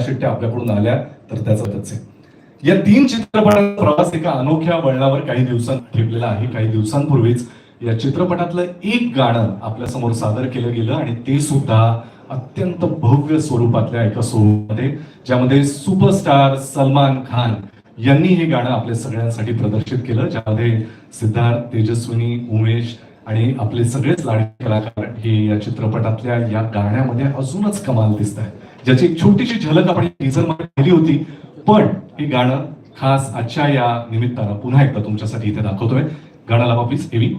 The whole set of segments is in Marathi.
शिट्ट्या आपल्याकडून आल्या तर त्याचं आहे. या तीन चित्रपटाचा प्रवास एका अनोख्या वळणावर काही दिवसांत ठेवलेला आहे. काही दिवसांपूर्वीच या चित्रपटातलं एक गाणं आपल्यासमोर सादर केलं गेलं आणि ते सुद्धा अत्यंत भव्य स्वरूपातल्या एका स्वरूपामध्ये ज्यामध्ये सुपरस्टार सलमान खान यांनी हे गाणं आपल्या सगळ्यांसाठी प्रदर्शित केलं ज्यामध्ये सिद्धार्थ तेजस्विनी उमेश आणि आपले सगळेच लाडके कलाकार हे या चित्रपटातल्या या गाण्यामध्ये अजूनच कमाल दिसत आहेत. ज्याची एक छोटीशी झलक आपण टीझरमध्ये केली होती. पण हे गाणं खास आजच्या या निमित्तानं पुन्हा एकदा तुमच्यासाठी इथे दाखवतोय. गाणं लावा प्लीज एवी.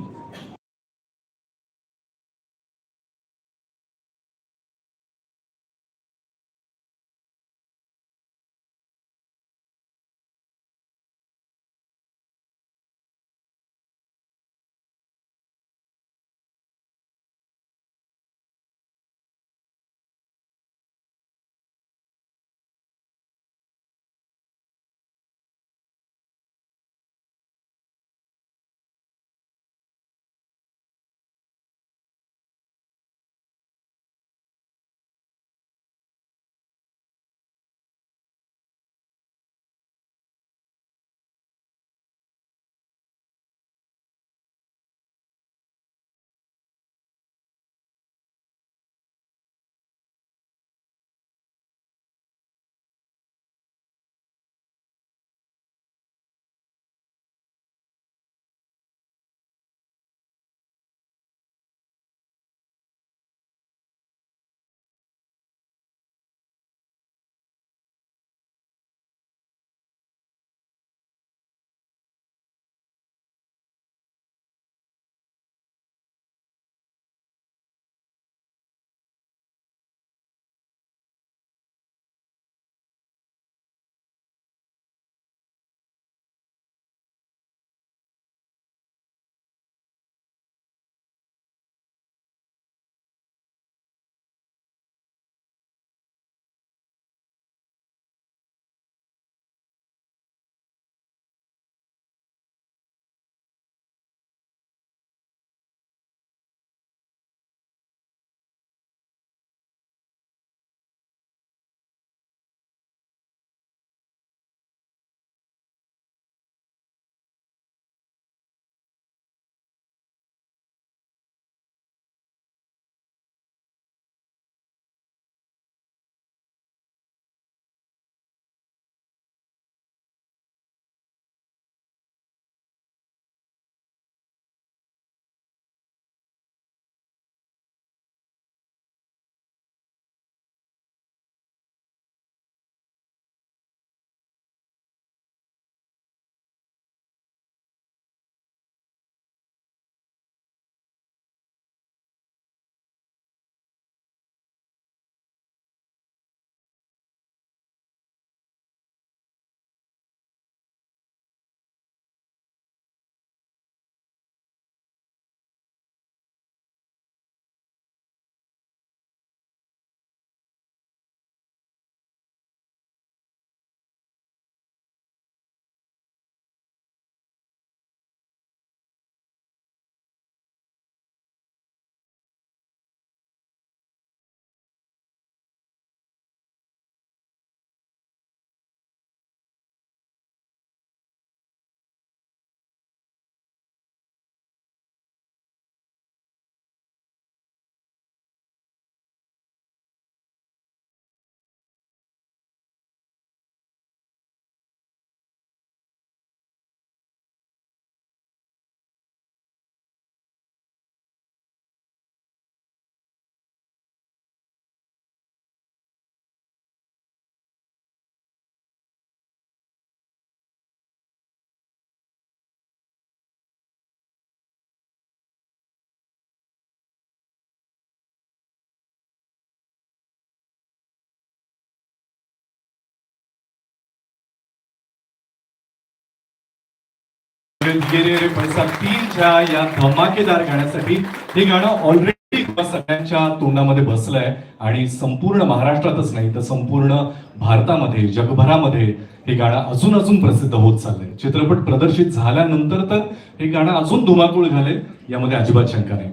गेले पैसा तीनच्या या धमाकेदार गाण्यासाठी हे गाणं ऑलरेडी सगळ्यांच्या तोंडामध्ये बसलंय आणि संपूर्ण महाराष्ट्रातच नाही तर संपूर्ण भारतामध्ये जगभरामध्ये हे गाणं अजून अजून प्रसिद्ध होत चाललंय. चित्रपट प्रदर्शित झाल्यानंतर तर हे गाणं अजून धुमाकूळ झाले यामध्ये अजिबात शंका नाही.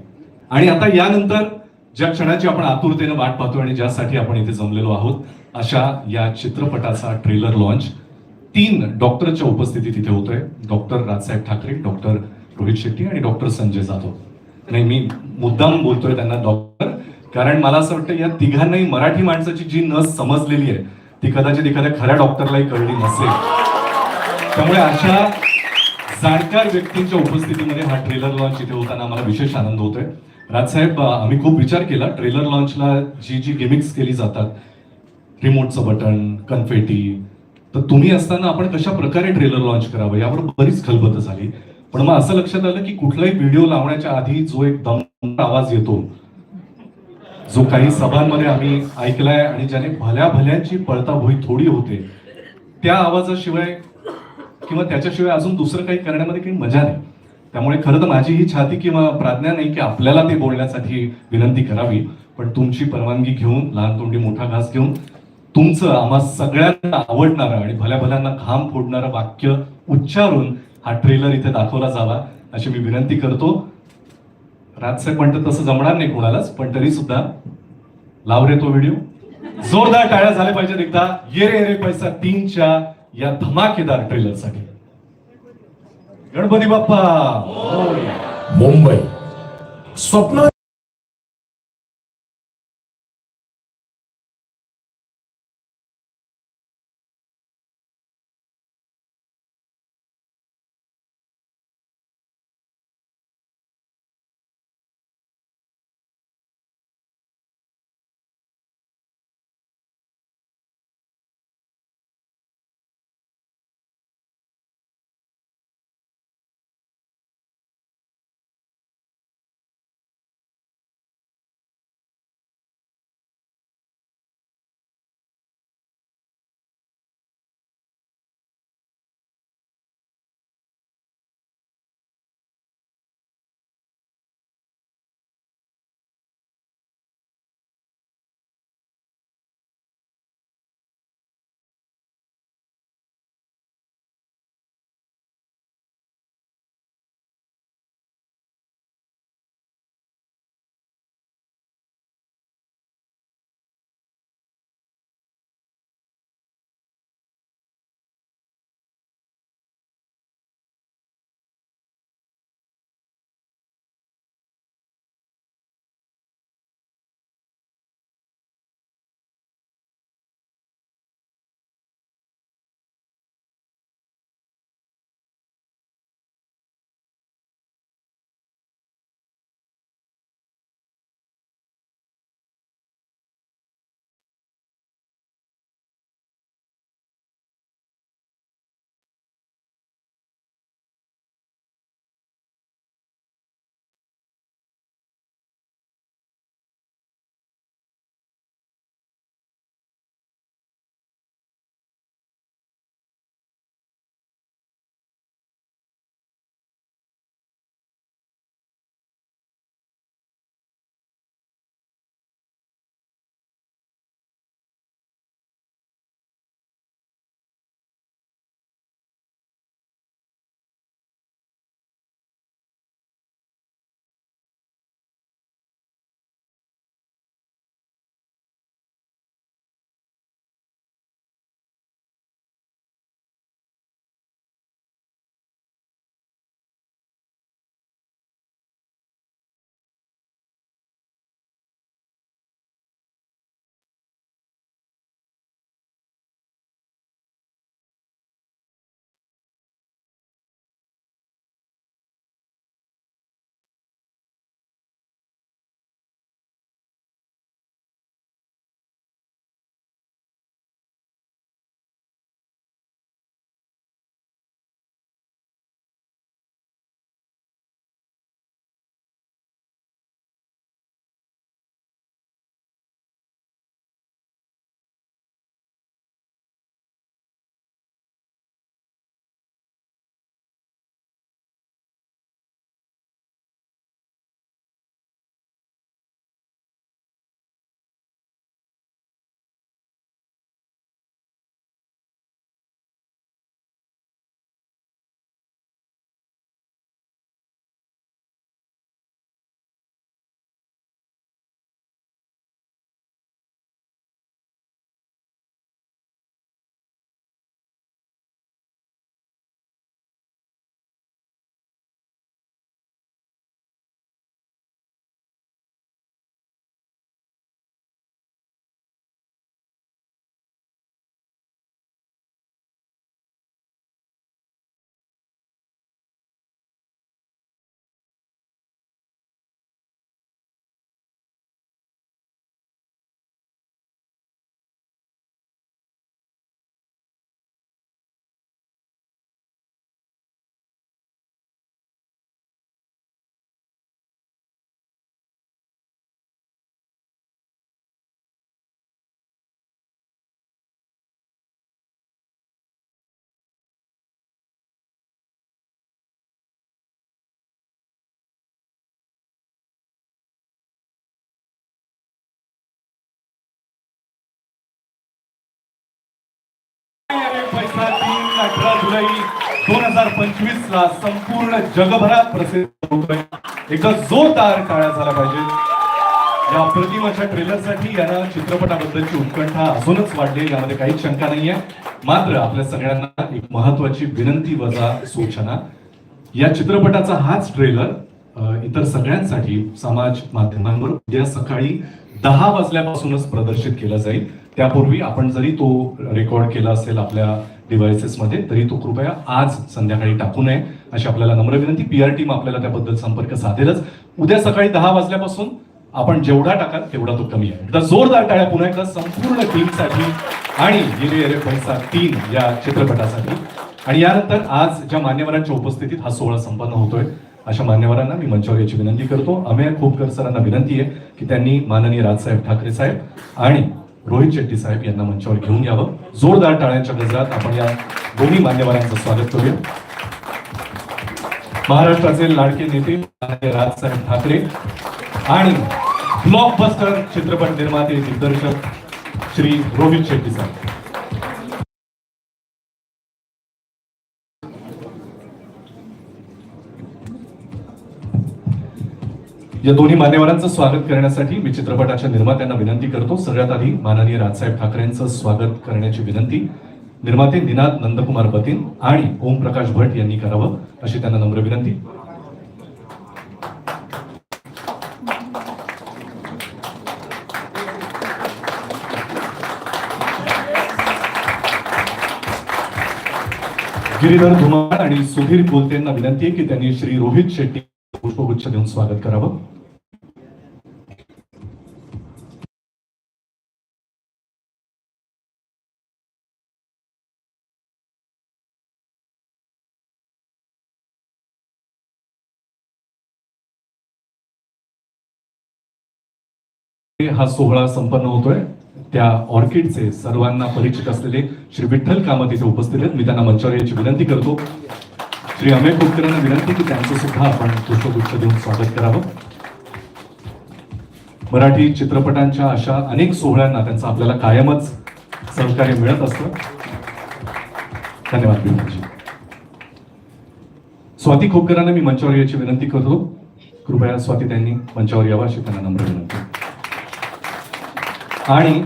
आणि आता यानंतर ज्या क्षणाची आपण आतुरतेनं वाट पाहतो आणि ज्यासाठी आपण इथे जमलेलो आहोत अशा या चित्रपटाचा ट्रेलर लॉन्च तीन डॉक्टरच्या उपस्थितीत तिथे होतोय. डॉक्टर राजसाहेब ठाकरे डॉक्टर रोहित शेट्टी आणि डॉक्टर संजय जाधव. नाही मी मुद्दाम बोलतोय त्यांना डॉक्टर. कारण मला असं वाटतं या तिघांनाही मराठी माणसाची जी नस समजलेली आहे ती कदाचित एखाद्या खऱ्या डॉक्टरलाही कळली नसेल. त्यामुळे अशा जाणकार व्यक्तींच्या उपस्थितीमध्ये हा ट्रेलर लॉन्च इथे होताना मला विशेष आनंद होतोय. राजसाहेब आम्ही खूप विचार केला. ट्रेलर लॉन्चला जी जी गिमिक्स केली जातात रिमोटचं बटन कन्फेटी तर तुम्ही असताना आपण कशा प्रकारे ट्रेलर लॉन्च करावं? यावर बरीच खलबत झाली. पण मग असं लक्षात आलं की कुठलाही व्हिडिओ लावण्याच्या आधी जो एक दम आवाज येतो जो काही सभांमध्ये आम्ही ऐकलाय आणि ज्याने भल्या भल्यांची पळताभोई थोडी होते त्या आवाजाशिवाय किंवा त्याच्याशिवाय अजून दुसरं काही करण्यामध्ये काही मजा नाही. त्यामुळे खरं तर माझी ही छाती किंवा प्राज्ञा नाही की आपल्याला ते बोलण्यासाठी विनंती करावी पण तुमची परवानगी घेऊन लहान तोंडी मोठा घास घेऊन तुमचं आम्हा सगळ्यांना आवडणारं आणि भल्या भल्यांना घाम फोडणारं वाक्य उच्चारून हा ट्रेलर इथे दाखवला जावा अशी मी विनंती करतो. राजसाहेब म्हणतात तसं जमणार नाही कोणालाच पण तरी सुद्धा लाव रे तो व्हिडिओ जोरदार टाळ्या झाल्या पाहिजेत एकदा. ये रे रे पैसा तीनच्या या धमाकेदार ट्रेलरसाठी. गणपती बाप्पा! मुंबई. स्वप्न हजार पंचवीस ला संपूर्ण जगभरात प्रसिद्ध होतोय. एकदा जोरदार टाळ्या झाला पाहिजे. या प्रतिमाच्या ट्रेलरसाठी यांना चित्रपटाबद्दलची उत्कंठा अजूनच वाढली यामध्ये काहीच शंका नाहीये. मात्र आपल्या सगळ्यांना एक महत्वाची विनंती वजा सूचना. या चित्रपटाचा हाच ट्रेलर इतर सगळ्यांसाठी समाज माध्यमांवर उद्या सकाळी दहा वाजल्यापासूनच प्रदर्शित केला जाईल. त्यापूर्वी आपण जरी तो रेकॉर्ड केला असेल आपल्या डिव्हायसेसमध्ये तरी तो कृपया आज संध्याकाळी टाकू नये अशी आपल्याला नम्र विनंती. पी आर टीम आपल्याला त्याबद्दल संपर्क साधेलच. उद्या सकाळी दहा वाजल्यापासून आपण जेवढा टाकाल तेवढा तो कमी आहे. एकदा जोरदार टाळ्या पुन्हा एकदा संपूर्ण टीमसाठी आणि पैसा तीन या चित्रपटासाठी. आणि यानंतर आज ज्या मान्यवरांच्या उपस्थितीत हा सोहळा संपन्न होतोय अशा मान्यवरांना मी मंचावर याची विनंती करतो. अमेय खोपकर सरांना विनंती आहे की त्यांनी माननीय राजसाहेब ठाकरे साहेब आणि रोहित शेट्टी साहेब यांना मंचावर घेऊन यावं. जोरदार टाळ्यांच्या गजरात आपण या दोन्ही मान्यवरांचं स्वागत करूया. महाराष्ट्राचे लाडके नेते राजसाहेब ठाकरे आणि ब्लॉकबस्टर चित्रपट निर्माते दिग्दर्शक श्री रोहित शेट्टी साहेब. या दोन्ही मान्यवरांचं स्वागत करण्यासाठी मी चित्रपटाच्या निर्मात्यांना विनंती करतो. सगळ्यात आधी माननीय राजसाहेब ठाकरेंचं स्वागत करण्याची विनंती. निर्माते निनाद नंदकुमार बतीन आणि ओम प्रकाश भट यांनी करावं अशी त्यांना नम्र विनंती. गिरीधर धुमाळ आणि सुधीर बोलतेंना विनंती आहे की त्यांनी श्री रोहित शेट्टी पुष्पगुच्छ देऊन स्वागत करावं. हा सोहळा संपन्न होतोय. त्या ऑर्किडचे सर्वांना परिचित असलेले श्री विठ्ठल कामत इथे उपस्थित आहेत. मी त्यांना मंचावर याची विनंती करतो. श्री अमेय खोतकरांना विनंती की त्यांचं सुद्धा आपण पुष्पगुच्छ देऊन स्वागत करावं. मराठी चित्रपटांच्या अशा अनेक सोहळ्यांना त्यांचं आपल्याला कायमच सहकार्य मिळत असतं. धन्यवाद स्वाती खोपकरांना मी मंचावर याची विनंती करतो. कृपया स्वाती त्यांनी मंचावर यावा अशी त्यांना नम्र विनंती. आणि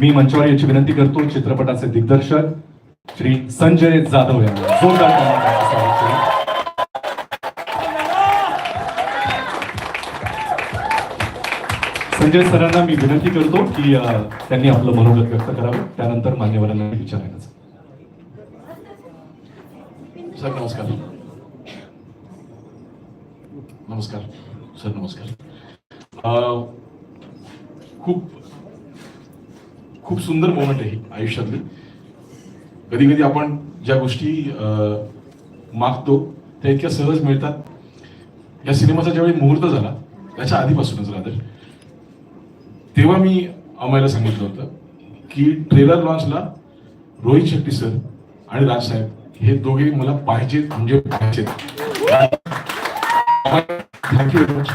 मी मंचावर याची विनंती करतो चित्रपटाचे दिग्दर्शक श्री संजय जाधव यांना. जोरदार संजय सरांना मी विनंती करतो की त्यांनी आपलं मनोगत व्यक्त करावं. त्यानंतर मान्यवरांना विचारायचं सर नमस्कार. नमस्कार. सर नमस्कार. खूप खूप सुंदर मोमेंट आहे ही आयुष्यातली. कधी कधी आपण ज्या गोष्टी अं, मागतो त्या इतक्या सहज मिळतात. या सिनेमाचा ज्यावेळी मुहूर्त झाला त्याच्या आधीपासूनच रादर. तेव्हा मी अमायला सांगितलं होतं की ट्रेलर लॉन्चला रोहित शेट्टी सर आणि राजसाहेब हे दोघे मला पाहिजेत म्हणजे पाहिजेत. थँक्यू व्हेरी मच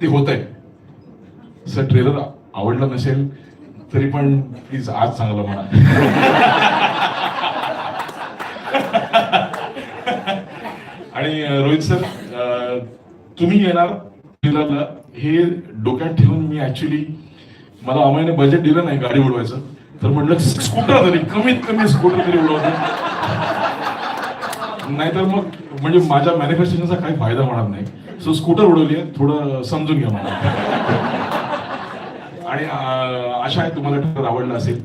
ते होत आहे सर ट्रेलर आवडला नसेल तरी पण प्लीज आज चांगलं म्हणा. आणि रोहित सर तुम्ही येणार ट्रेलरला हे डोक्यात ठेवून मी ऍक्च्युली मला अमयने बजेट दिलं नाही गाडी उडवायचं. तर म्हटलं स्कूटर तरी कमीत कमी स्कूटर तरी उडवायचं नाहीतर मग म्हणजे माझ्या मॅन्युफॅक्चरिंगचा काही फायदा होणार नाही. सो स्कूटर उडवली आहे थोडं समजून घ्या मला. आणि आशा आहे तुम्हाला ट्रेलर आवडला असेल.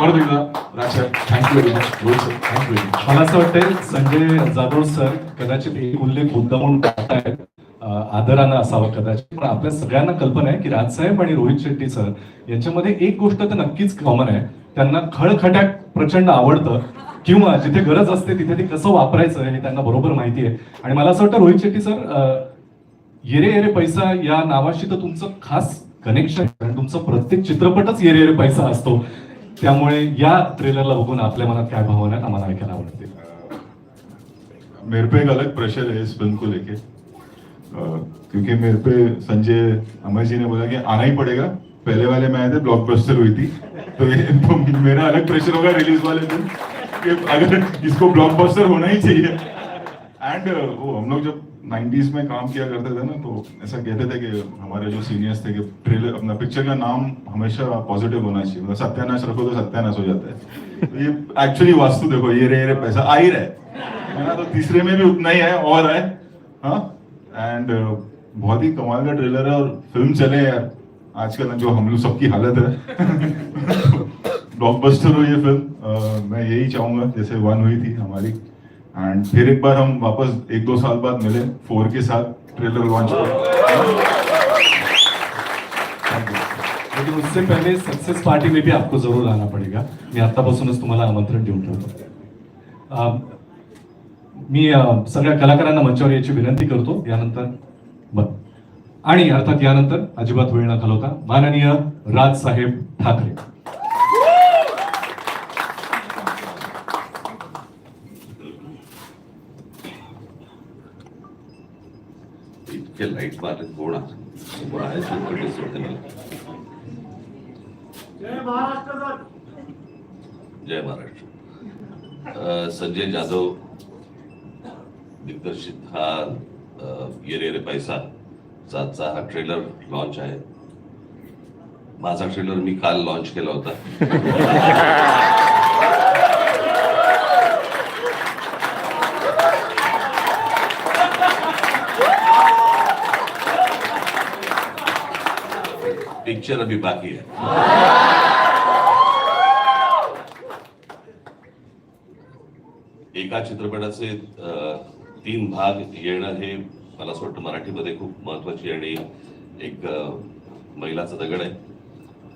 परत एकदा राजसाहेब thank you very much Rohit sir thank you very much मला असं वाटतंय संजय जाधव सर कदाचित एक उल्लेख मुद्दामून करतायत आदरानं असावा कदाचित. पण आपल्या सगळ्यांना कल्पना आहे की राजसाहेब आणि रोहित शेट्टी सर यांच्यामध्ये एक गोष्ट तर नक्कीच कॉमन आहे. त्यांना खळखट्याक प्रचंड आवडतं. किंवा जिथे गरज असते तिथे ते कसं वापरायचं हे त्यांना बरोबर माहिती आहे. आणि मला असं वाटतं रोहित शेट्टी सर येरे येरे पैसा या नावाशी तर तुमचं खास कनेक्शन आहे प्रत्येक चित्रपटच येरे येरे पैसा असतो. त्यामुळे या ट्रेलरला बघून आपल्या मनात काय भावना आहेत आम्हाला ऐकायला आवडते. मेरे पे एक अलग प्रेशर है इस फिल्म को लेके. क्योंकि मेरे पे संजय अमर जी ने बोला कि आना ही पड़ेगा। पहले वाले में आए थे ब्लॉकबस्टर हुई थी। तो ये तो मेरा अलग प्रेशर होगा रिलीज वाले दिन कि अगर इसको ब्लॉकबस्टर होना ही चाहिए। एंड वो हम लोग जब 90s में काम किया करते थे ना तो ऐसा कहते थे कि हमारे जो सीनियर्स थे कि ट्रेलर अपना पिक्चर का नाम हमेशा पॉजिटिव होना चाहिए। मतलब सत्यानाश रखो तो सत्यानाश हो जाता है। तो ये एक्चुअली वास्तु देखो ये रे रे पैसा आ ही रहा है। ना? तो तीसरे में भी उतना ही है और है। हाँ? एंड बहुत ही कमाल का ट्रेलर है और फ़िल्म चले यार। आजकल जो हम लोग सबकी हालत है। ब्लॉकबस्टर हो ये फ़िल्म अ, मैं यही चाहूँगा जैसे वन हुई थी हमारी। एंड फिर एक बार हम वापस एक दो साल बाद मिले फोर के साथ ट्रेलर लॉन्च लेकिन उससे पहले सक्सेस पार्टी में भी आपको जरूर आना पडेगा। मी आतापासूनच तुम्हाला आमंत्रण देऊन ठेवतो। मी सगळ्या कलाकारांना मंचावर याची विनंती करतो यानंतर बर आणि अर्थात यानंतर अजिबात वेळ न घालवता माननीय राजसाहेब ठाकरे. इतके लाइट आहे? कोण आहे? संकट सोडते मला जय महाराष्ट्र संजय जाधव दिग्दर्शित हा ये रे रे पैसा. आजचा हा ट्रेलर लॉन्च आहे. माझा ट्रेलर मी काल लॉन्च केला होता. पिक्चर अभी बाकी है एका चित्रपटाचे तीन भाग येणं हे मला असं वाटतं मराठीमध्ये खूप महत्वाची आणि एक महिलाचं दगड आहे.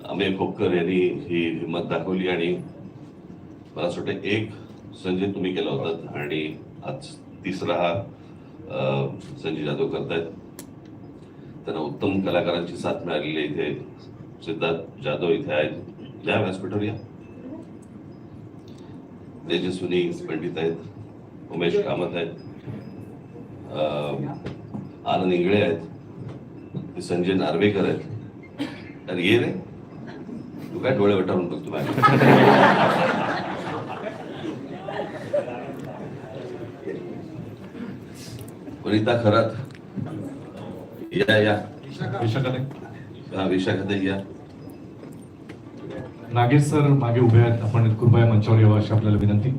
अमेय खोपकर यांनी ही हिंमत दाखवली आणि मला असं वाटतं एक संजय तुम्ही केला होता आणि आज तिसरा हा संजय जाधव करतायत. त्यांना उत्तम कलाकारांची साथ मिळालेली आहे इथे. सिद्धार्थ जाधव इथे आहेत. या व्यासपीठावर या. तेजस्विनी पंडित आहेत. उमेश कामत आहेत. आनंद इंगळे आहेत. ते संजय नार्वेकर आहेत. अरे ये रे. तू काय डोळे वटारून बघतो माझ्या वनिता खरात. या या. विशाखाताई. हा विशाखाताई या. नागेश सर मागे उभे आहेत. आपण कृपया मंचावर यावं अशी आपल्याला विनंती.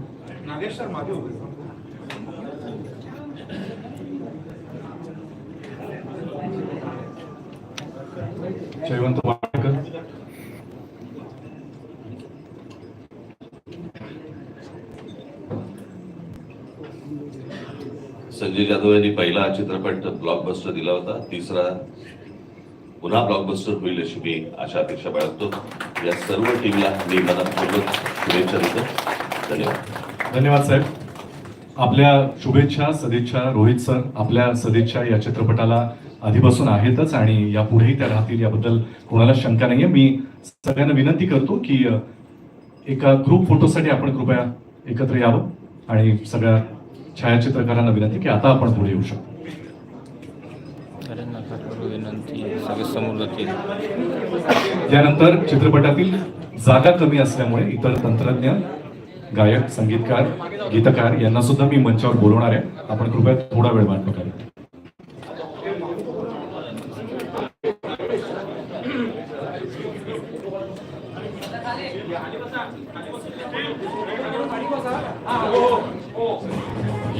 नागेश सर मागे उभे. जयवंत संजय जाधव यांनी पहिला चित्रपट ब्लॉकबस्टर दिला होता. तिसरा पुन्हा ब्लॉकबस्टर होईल अशी मी अशा अपेक्षा बाळगतो. या सर्व टीमला मी मनापूर्वक शुभेच्छा देतो. धन्यवाद. धन्यवाद साहेब. आपल्या शुभेच्छा सदिच्छा रोहित सर आपल्या सदिच्छा या चित्रपटाला आधीपासून आहेतच आणि यापुढेही त्या राहतील याबद्दल कोणाला शंका नाहीये. मी सगळ्यांना विनंती करतो की एका ग्रुप फोटोसाठी आपण कृपया एकत्र यावं आणि सगळ्या छायाचित्रकारांना विनंती की आता आपण पुढे येऊ शकतो. विनंती सगळे समोर त्यानंतर चित्रपटातील जागा कमी असल्यामुळे इतर तंत्रज्ञ गायक संगीतकार गीतकार यांना सुद्धा मी मंचावर बोलवणार आहे. आपण कृपया थोडा वेळ वाट बघावी.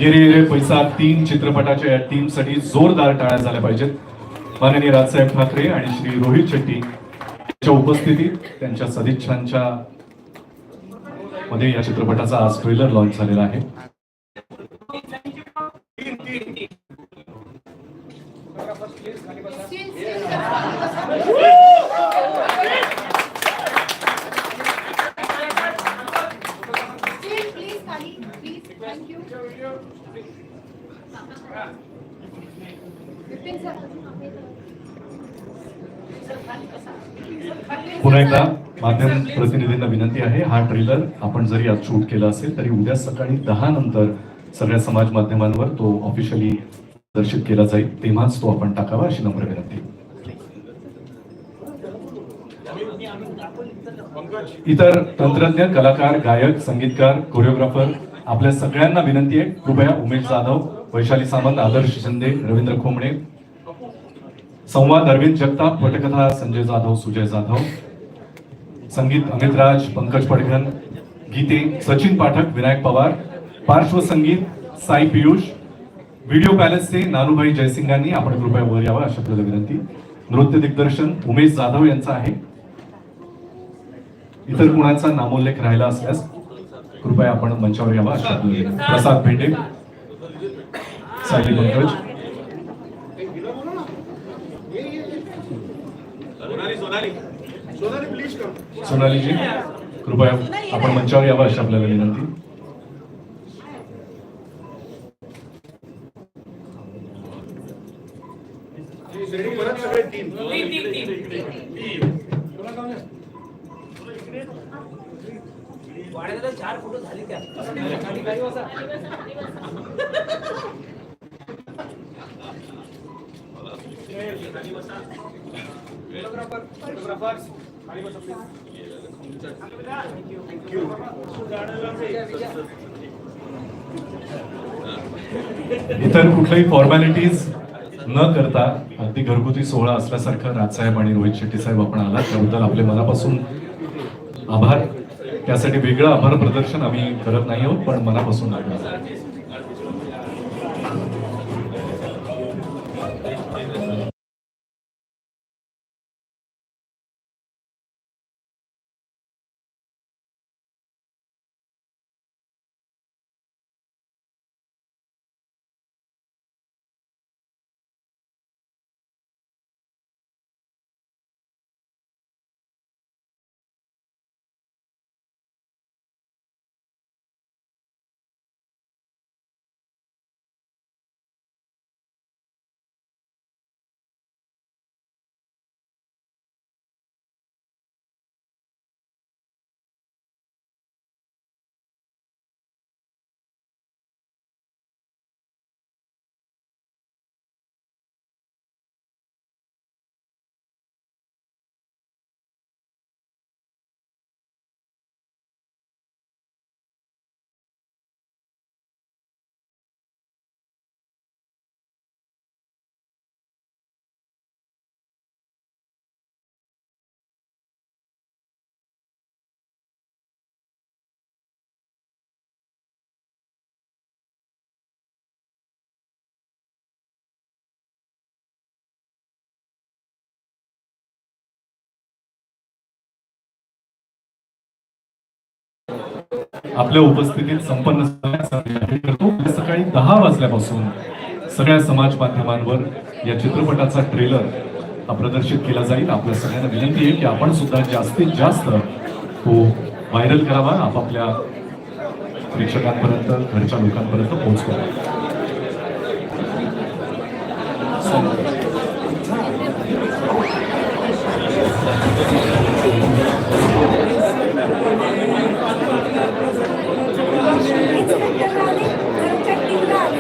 ये रे पैसा तीन चित्रपटाच्या या टीमसाठी जोरदार टाळ्या झाल्या पाहिजेत. माननीय राजसाहेब ठाकरे आणि श्री रोहित शेट्टी यांच्या उपस्थितीत त्यांच्या सदिच्छांच्या मध्ये या चित्रपटाचा आज ट्रेलर लॉन्च झालेला आहे. पुन्हा एकदा माध्यम प्रतिनिधींना विनंती आहे हा ट्रेलर आपण जरी आज शूट केला असेल तरी उद्या सकाळी दहा नंतर सगळ्या समाज माध्यमांवर तो ऑफिशियली दर्शित केला जाईल तेव्हाच तो आपण टाकावा अशी नम्र विनंती. इतर तंत्रज्ञ कलाकार गायक संगीतकार कोरिओग्राफर आपल्या सगळ्यांना विनंती आहे. कृपया उमेश जाधव वैशाली सामंत आदर्श शिंदे रवींद्र खोमणे संवाद अरविंद जगताप पटकथा संजय जाधव सुजय जाधव संगीत अमित राज पंकज पडघन गीते सचिन पाठक विनायक पवार पार्श्वसंगीत साई पियुष व्हिडिओ पॅलेसचे नानूभाई जयसिंगांनी आपण कृपया वर यावं अशा आपल्याला विनंती. नृत्य दिग्दर्शन उमेश जाधव यांचं आहे. इतर कुणाचा नामोल्लेख राहिला असल्यास कृपया आपण मंचावर यावा. प्रसाद भेंडे सायली पंकज सोनालीजी कृपया आपण मंचावर यावं अशी आपल्याला विनंती परत सगळे तीन इतर कुठल्याही फॉर्मॅलिटीज न करता अगदी घरगुती सोहळा असल्यासारखा राजसाहेब आणि रोहित शेट्टी साहेब आपण आला त्याबद्दल आपले मनापासून आभार. त्यासाठी वेगळं आभार प्रदर्शन आम्ही करत नाही आहोत पण मनापासून आभार. आपल्या उपस्थितीत संपन्न करतो. सकाळी दहा वाजल्यापासून सगळ्या समाज माध्यमांवर या चित्रपटाचा ट्रेलर हा प्रदर्शित केला जाईल. आपल्या सगळ्यांना विनंती आहे की आपण सुद्धा जास्तीत जास्त तो व्हायरल करावा. आपापल्या प्रेक्षकांपर्यंत घरच्या लोकांपर्यंत पोहोचवावा కనిపెట్టాలి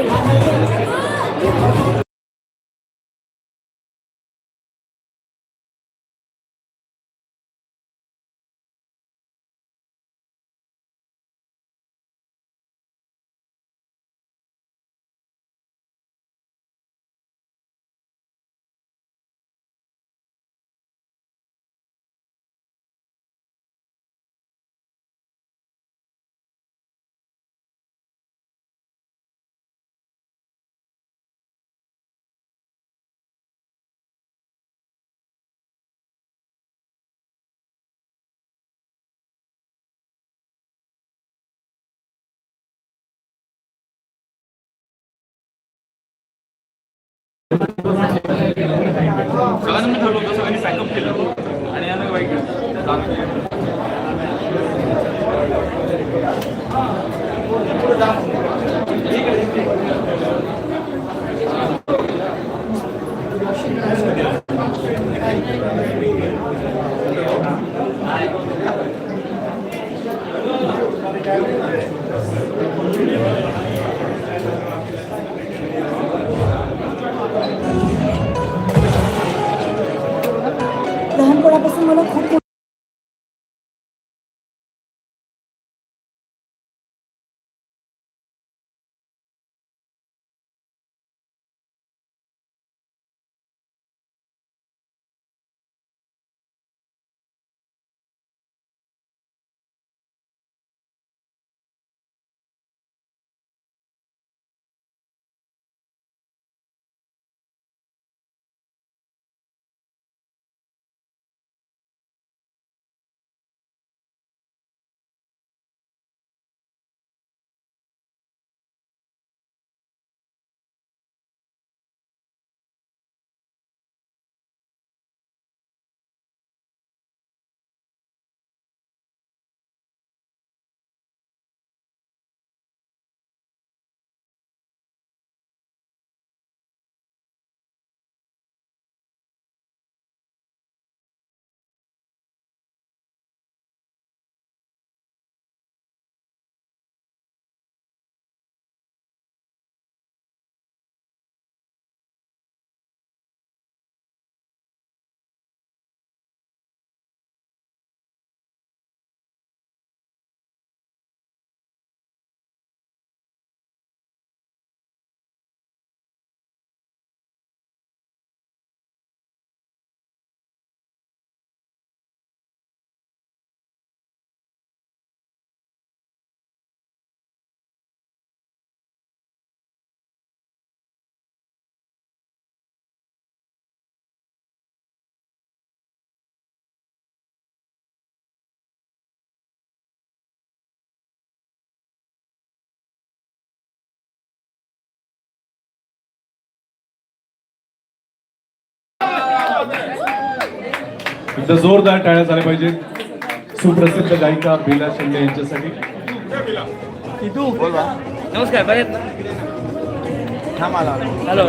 सगळ्यांना ठरवलं होतं सगळ्यांनी पॅकअप केलं. आणि यांना वाईट एकदा जोरदार टाळ्या झाल्या पाहिजेत सुप्रसिद्ध गायिका बेला शिंदे यांच्यासाठी. नमस्कार बरे हॅलो.